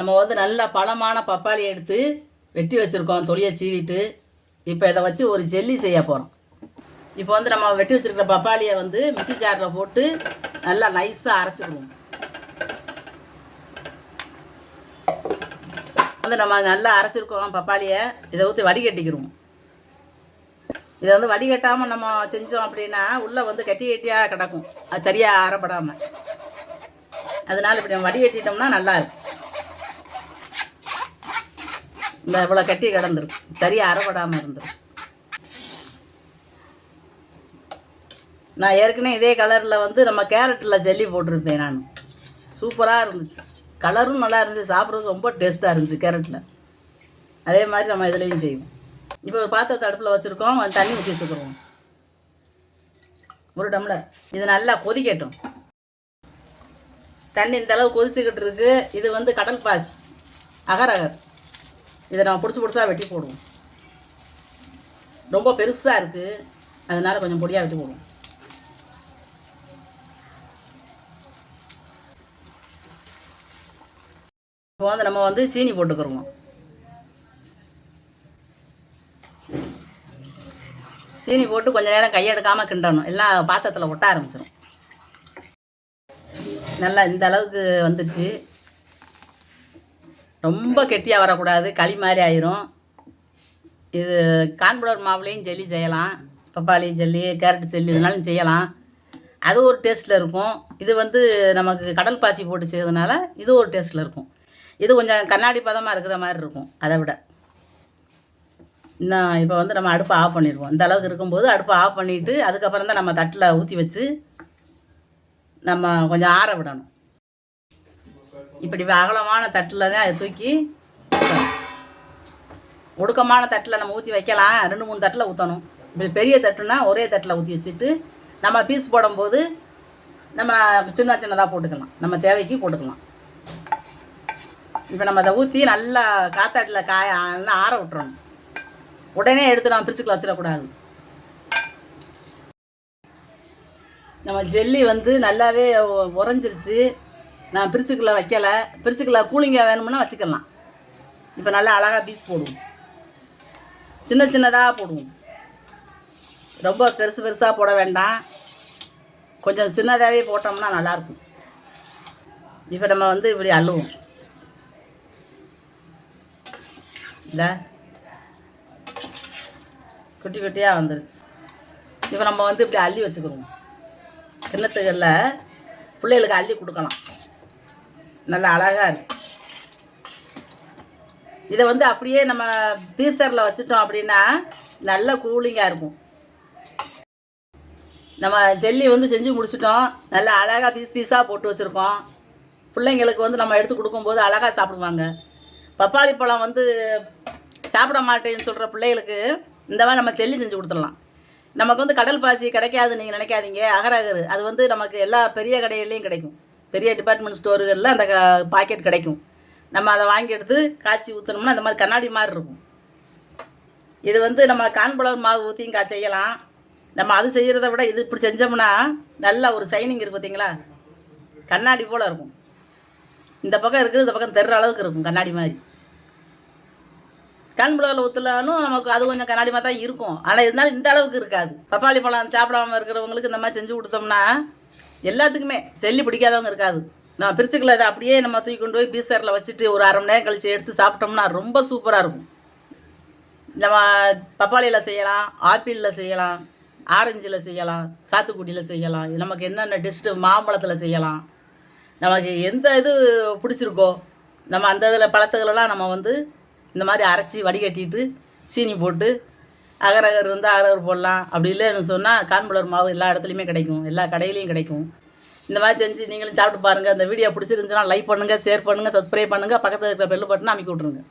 நம்ம வந்து நல்ல பழமான பப்பாளி எடுத்து வெட்டி வச்சுருக்கோம் தொலியை சீவிட்டு. இப்போ இதை வச்சு ஒரு ஜெல்லி செய்ய போகிறோம் இப்போ வந்து நம்ம வெட்டி வச்சிருக்கிற பப்பாளியை வந்து மிக்சி ஜாரில் போட்டு நல்லா நைஸாக அரைச்சிடுவோம் வந்து நம்ம நல்லா அரைச்சிருக்கோம் பப்பாளியை இதை ஊற்றி வடிகட்டிக்கிறோம். இதை வந்து வடிகட்டாமல் நம்ம செஞ்சோம் அப்படின்னா உள்ளே வந்து கட்டி கட்டியாக கிடக்கும். அது சரியாக அறப்படாமல் அதனால் இப்படி நம்ம வடிகட்டிட்டோம்னா நல்லாயிருக்கும் இருக்கும் இந்த இவ்வளோ கட்டி கிடந்துரும். சரியாக அறப்படாமல் இருந்துரும். நான் ஏற்கனவே இதே கலரில் வந்து நம்ம கேரட்டில் ஜல்லி போட்டிருப்பேன் நான். சூப்பராக இருந்துச்சு. கலரும் நல்லா இருந்துச்சு. சாப்பிட்றதுக்கு ரொம்ப டேஸ்ட்டாக இருந்துச்சு கேரட்டில் அதே மாதிரி நம்ம இதுலேயும் செய்வோம். இப்போ ஒரு பாத்திரத்தை அடுப்பில் வச்சுருக்கோம். தண்ணி ஊற்றி வச்சுக்கிறோம். ஒரு டம்ளர். இது நல்லா கொதிக்கட்டும். தண்ணி இந்த அளவு கொதிச்சுக்கிட்டு இருக்கு. இது வந்து கடல் பாசி. அகர் அகர் இதை நம்ம பிடிச்சி பிடிச்சா வெட்டி போடுவோம். ரொம்ப பெருசாக இருக்குது அதனால் கொஞ்சம் பொடியாக வெட்டி போடுவோம். இப்போ வந்து நம்ம வந்து சீனி போட்டுக்கிறோம். சீனி போட்டு கொஞ்சம் நேரம் கையெடுக்காமல் கிண்டணும். எல்லாம் பாத்திரத்தில் ஒட்ட ஆரம்பிச்சிடும் நல்லா இந்த அளவுக்கு வந்துடுச்சு. ரொம்ப கெட்டியாக வரக்கூடாது. களி மாதிரி ஆயிரும். இது கான்புலர் மாவுலேயும் ஜெல்லி செய்யலாம். பப்பாளி ஜெல்லி கேரட் ஜெல்லி இதனாலும் செய்யலாம். அது ஒரு டேஸ்ட்டில் இருக்கும். இது வந்து நமக்கு கடல் பாசி போட்டு செய்யறதுனால இது ஒரு டேஸ்ட்டில் இருக்கும். இது கொஞ்சம் கண்ணாடி பதமாக இருக்கிற மாதிரி இருக்கும் அதை விட. இன்னும் இப்போ வந்து நம்ம அடுப்பை ஆஃப் பண்ணிடுவோம். இந்த அளவுக்கு இருக்கும்போது அடுப்பை ஆஃப் பண்ணிவிட்டு அதுக்கப்புறம் தான் நம்ம தட்டில் ஊற்றி வச்சு நம்ம கொஞ்சம் ஆற விடணும். இப்படி அகலமான தட்டில் தான் அதை தூக்கி ஒடுக்கமான தட்டில் நம்ம ஊற்றி வைக்கலாம். ரெண்டு மூணு தட்டில் ஊற்றணும் இப்படி பெரிய தட்டுனா ஒரே தட்டில் ஊற்றி வச்சுட்டு நம்ம பீஸ் போடும்போது நம்ம சின்ன சின்னதாக போட்டுக்கலாம். நம்ம தேவைக்கு போட்டுக்கலாம். இப்போ நம்ம அதை ஊற்றி நல்லா காத்தாட்டில் காய நல்லா ஆற விட்டுறணும். உடனே எடுத்து நம்ம பிரிச்சுக்குள்ள வச்சிடக்கூடாது. நம்ம ஜெல்லி வந்து நல்லாவே உறைஞ்சிருச்சு. நான் பிரிச்சுக்குள்ள வைக்கலை. பிரிச்சுக்குள்ள கூலிங்காக வேணும்னா வச்சுக்கலாம். இப்போ நல்லா அழகாக பீஸ் போடுவோம். சின்ன சின்னதாக போடுவோம். ரொம்ப பெருசு பெருசாக போட வேண்டாம். கொஞ்சம் சின்னதாகவே போட்டோம்னா நல்லாயிருக்கும். இப்போ நம்ம வந்து இப்படி அள்ளுவோம். இல்லை குட்டி குட்டியாக வந்துருச்சு. இப்போ நம்ம வந்து இப்படி அள்ளி வச்சுக்கிறோம். கிண்ணத்துகளில் பிள்ளைகளுக்கு அள்ளி கொடுக்கலாம். நல்லா அழகாக இருக்கும் இதை வந்து அப்படியே நம்ம பீசரில் வச்சுட்டோம் அப்படின்னா நல்ல கூலிங்காக இருக்கும். நம்ம ஜெல்லி வந்து செஞ்சு முடிச்சிட்டோம். நல்லா அழகாக பீஸ் பீஸாக போட்டு வச்சுருக்கோம். பிள்ளைங்களுக்கு வந்து நம்ம எடுத்து கொடுக்கும்போது அழகாக சாப்பிடுவாங்க. பப்பாளி பழம் வந்து சாப்பிட மாட்டேன்னு சொல்கிற பிள்ளைகளுக்கு இந்த மாதிரி நம்ம செல்லி செஞ்சு கொடுத்துடலாம். நமக்கு வந்து கடல் பாசி கிடைக்காது நீங்கள் நினைக்காதீங்க. அகரகர் அது வந்து நமக்கு எல்லா பெரிய கடையிலையும் கிடைக்கும். பெரிய டிபார்ட்மெண்ட் ஸ்டோர்களில் அந்த பாக்கெட் கிடைக்கும். நம்ம அதை வாங்கி எடுத்து காய்ச்சி ஊற்றினோம்னா அந்த மாதிரி கண்ணாடி மாதிரி இருக்கும். இது வந்து நம்ம கான்புலர் மாவு ஊற்றியும் கா செய்யலாம். நம்ம அது செய்கிறத விட இது இப்படி செஞ்சோம்னா நல்ல ஒரு ஷைனிங் இருக்குது பார்த்தீங்களா கண்ணாடி போல் இருக்கும். இந்த பக்கம் இருக்குது இந்த பக்கம் தெர்ற அளவுக்கு இருக்கும் கண்ணாடி மாதிரி. கான்புலரில் ஊற்றலாலும் நமக்கு அது கொஞ்சம் கண்ணாடி மாதிரி தான் இருக்கும். ஆனால் இருந்தாலும் இந்த அளவுக்கு இருக்காது. பப்பாளி பழம் சாப்பிடாம இருக்கிறவங்களுக்கு இந்த மாதிரி செஞ்சு கொடுத்தோம்னா எல்லாத்துக்குமே செல்லி பிடிக்காதவங்க இருக்காது. நான் பிரிச்சுக்கல அதை அப்படியே நம்ம தூக்கி கொண்டு போய் பீசரில் வச்சுட்டு ஒரு அரை மணி நேரம் கழித்து எடுத்து சாப்பிட்டோம்னா ரொம்ப சூப்பராக இருக்கும். நம்ம பப்பாளியில் செய்யலாம் ஆப்பிளில் செய்யலாம் ஆரஞ்சில் செய்யலாம் சாத்துக்குடியில் செய்யலாம். நமக்கு என்னென்ன டிஸ்ட்டு மாம்பழத்தில் செய்யலாம். நமக்கு எந்த இது பிடிச்சிருக்கோ நம்ம அந்த இதில் பழத்துகளெல்லாம் நம்ம வந்து இந்த மாதிரி அரைச்சி வடிகட்டிட்டு சீனி போட்டு அகரகர் இருந்தால் அகரகர் போடலாம். அப்படி இல்லைன்னு சொன்னால் கான்புலர் மாவு எல்லா இடத்துலையுமே கிடைக்கும். எல்லா கடையிலையும் கிடைக்கும். இந்த மாதிரி செஞ்சு நீங்களும் சாப்பிட்டு பாருங்கள் அந்த வீடியோ பிடிச்சிருந்துச்சுன்னா லைக் பண்ணுங்கள் ஷேர் பண்ணுங்கள் சப்ஸ்கிரைப் பண்ணுங்கள் பக்கத்தில் இருக்கிற பெல் பட்டனை அமைக்கி விட்ருங்க